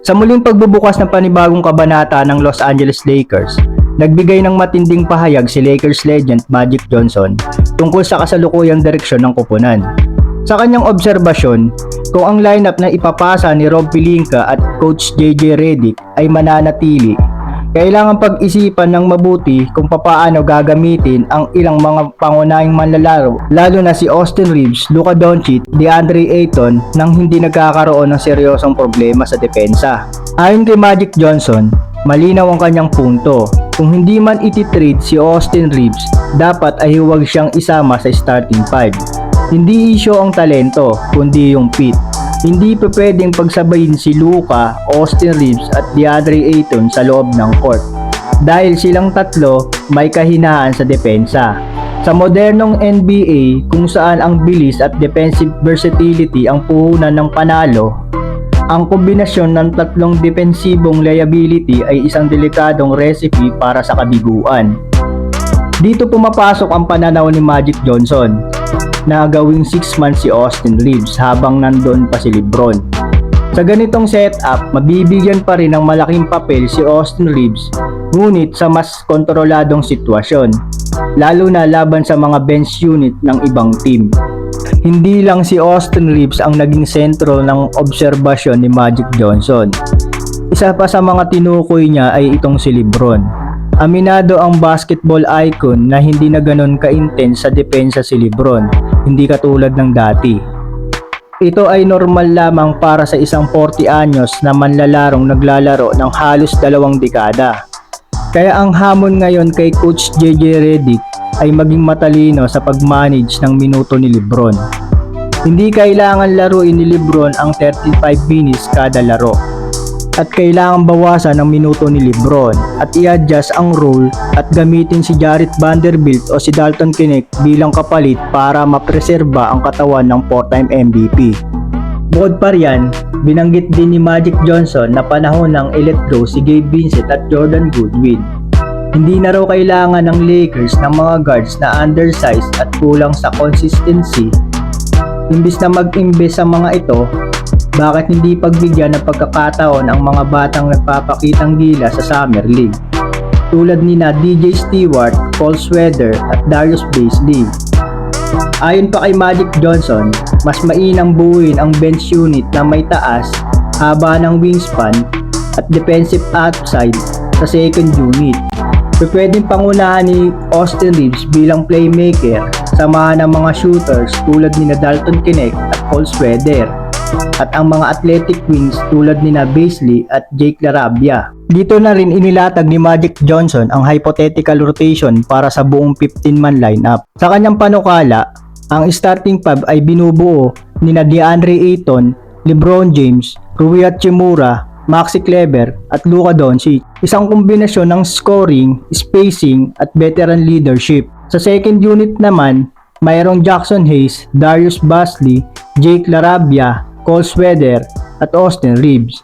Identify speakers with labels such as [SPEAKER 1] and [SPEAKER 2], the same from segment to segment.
[SPEAKER 1] Sa muling pagbubukas ng panibagong kabanata ng Los Angeles Lakers, nagbigay ng matinding pahayag si Lakers legend Magic Johnson tungkol sa kasalukuyang direksyon ng kupunan. Sa kanyang obserbasyon, kung ang lineup na ipapasa ni Rob Pelinka at Coach JJ Redick ay mananatili, kailangan pag-isipan ng mabuti kung papaano gagamitin ang ilang mga pangunahing manlalaro lalo na si Austin Reeves, Luka Doncic, DeAndre Ayton nang hindi nagkakaroon ng seryosong problema sa depensa. Ayon kay Magic Johnson, malinaw ang kanyang punto. Kung hindi man ititrade si Austin Reeves, dapat ay huwag siyang isama sa starting five. Hindi isyo ang talento, kundi yung fit. Hindi pa pwedeng pagsabayin si Luka, Austin Reeves at DeAndre Ayton sa loob ng court. Dahil silang tatlo may kahinaan sa depensa. Sa modernong NBA kung saan ang bilis at defensive versatility ang puhunan ng panalo, ang kombinasyon ng tatlong defensibong liability ay isang delikadong recipe para sa kabiguan. Dito pumapasok ang pananaw ni Magic Johnson na gawing 6 months si Austin Reeves habang nandun pa si Lebron. Sa ganitong setup, mabibigyan pa rin ng malaking papel si Austin Reeves ngunit sa mas kontroladong sitwasyon, lalo na laban sa mga bench unit ng ibang team. Hindi lang si Austin Reeves ang naging sentro ng obserbasyon ni Magic Johnson. Isa pa sa mga tinukoy niya ay itong si Lebron. Aminado ang basketball icon na hindi na ganon ka-intense sa depensa si Lebron, hindi katulad ng dati. Ito ay normal lamang para sa isang 40 anyos na manlalarong naglalaro ng halos dalawang dekada. Kaya ang hamon ngayon kay Coach JJ Redick ay maging matalino sa pag-manage ng minuto ni Lebron. Hindi kailangan laruin ni Lebron ang 35 minutes kada laro at kailangan bawasan ang minuto ni Lebron at i-adjust ang role at gamitin si Jarrett Vanderbilt o si Dalton Knecht bilang kapalit para mapreserba ang katawan ng 4-time MVP. Bukod pa riyan, binanggit din ni Magic Johnson na panahon ng electro si Gabe Vincent at Jordan Goodwin. Hindi na raw kailangan ng Lakers ng mga guards na undersized at kulang sa consistency. Imbis na mag-imbes sa mga ito, bakit hindi pagbigyan ng pagkakataon ang mga batang nagpapakitang gila sa Summer League? Tulad ni na DJ Stewart, Paul Sweater at Darius Baisley. Ayon pa kay Magic Johnson, mas mainang buuin ang bench unit na may taas, haba ng wingspan at defensive upside sa second unit. Pwedeng pangunahan ni Austin Reeves bilang playmaker, samahan ng mga shooters tulad ni Dalton Knecht at Paul Sweater at ang mga athletic wings tulad ni na at Jake Larabia. Dito na rin inilatag ni Magic Johnson ang hypothetical rotation para sa buong 15-man lineup. Sa kanyang panukala, ang starting five ay binubuo ni na DeAndre Ayton, LeBron James, Rui Hachimura, Maxi Kleber at Luka Doncic. Isang kombinasyon ng scoring, spacing at veteran leadership. Sa second unit naman, mayroong Jackson Hayes, Darius Basley, Jake Larabia, Cole Sweater at Austin Reeves.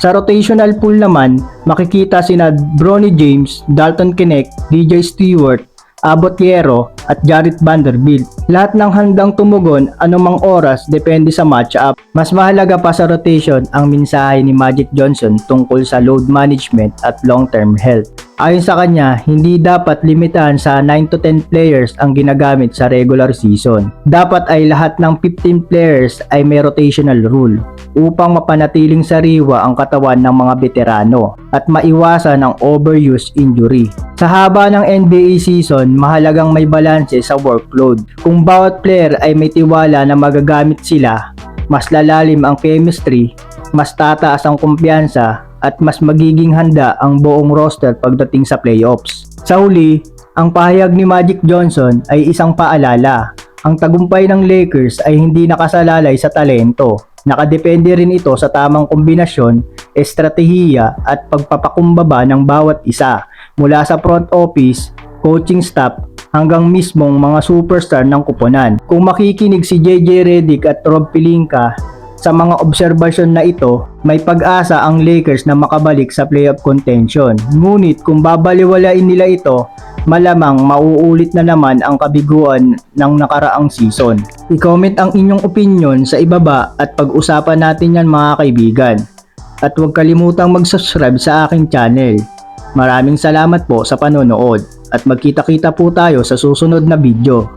[SPEAKER 1] Sa rotational pool naman, makikita sina Bronny James, Dalton Knecht, DJ Stewart, Abot Hierro at Jarrett Vanderbilt. Lahat ng handang tumugon anumang oras depende sa matchup. Mas mahalaga pa sa rotation ang mensahe ni Magic Johnson tungkol sa load management at long-term health. Ayon sa kanya, hindi dapat limitahan sa 9 to 10 players ang ginagamit sa regular season. Dapat ay lahat ng 15 players ay may rotational rule upang mapanatiling sariwa ang katawan ng mga veterano at maiwasan ang overuse injury. Sa haba ng NBA season, mahalagang may balanse sa workload. Kung bawat player ay may tiwala na magagamit sila, mas lalalim ang chemistry, mas tataas ang kumpiyansa at mas magiging handa ang buong roster pagdating sa playoffs. Sa huli, ang pahayag ni Magic Johnson ay isang paalala. Ang tagumpay ng Lakers ay hindi nakasalalay sa talento. Nakadepende rin ito sa tamang kombinasyon, estratehiya at pagpapakumbaba ng bawat isa mula sa front office, coaching staff hanggang mismong mga superstar ng kuponan. Kung makikinig si JJ Redick at Rob Pelinka, Sa mga obserbasyon na ito, may pag-asa ang Lakers na makabalik sa playoff contention. Ngunit kung babaliwalain nila ito, malamang mauulit na naman ang kabiguan ng nakaraang season. I-comment ang inyong opinion sa ibaba at pag-usapan natin yan mga kaibigan. At huwag kalimutang mag-subscribe sa aking channel. Maraming salamat po sa panonood at magkita-kita po tayo sa susunod na video.